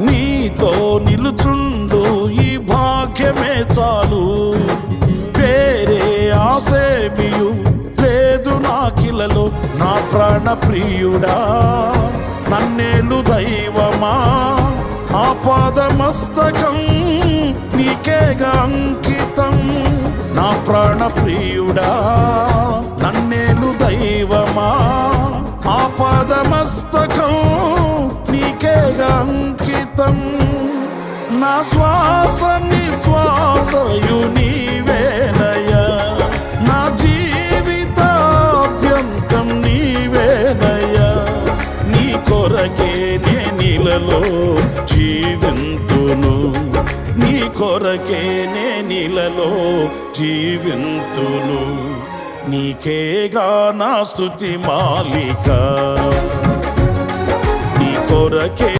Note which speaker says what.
Speaker 1: నీతో నిలుచుండు ఈ భాగ్యమే చాలు. వేరే ఆసేమియు లేదు నాకిలలో నా ప్రాణ ప్రియుడా నన్నేలు దైవమా? ఆపాదమస్తకం నీకేగా అంకితం. నా ప్రాణ ప్రియుడా నా శ్వాస నిశ్వాసయు నీవేనయ్యా నా జీవితాద్యంతం నీవేనయ్యా నీ కొరకే నే నీలలో జీవింతును. నీ కొరకే నే నీలలో జీవింతును. నీకేగా నా స్థుతి మాలిక. నీ కొరకే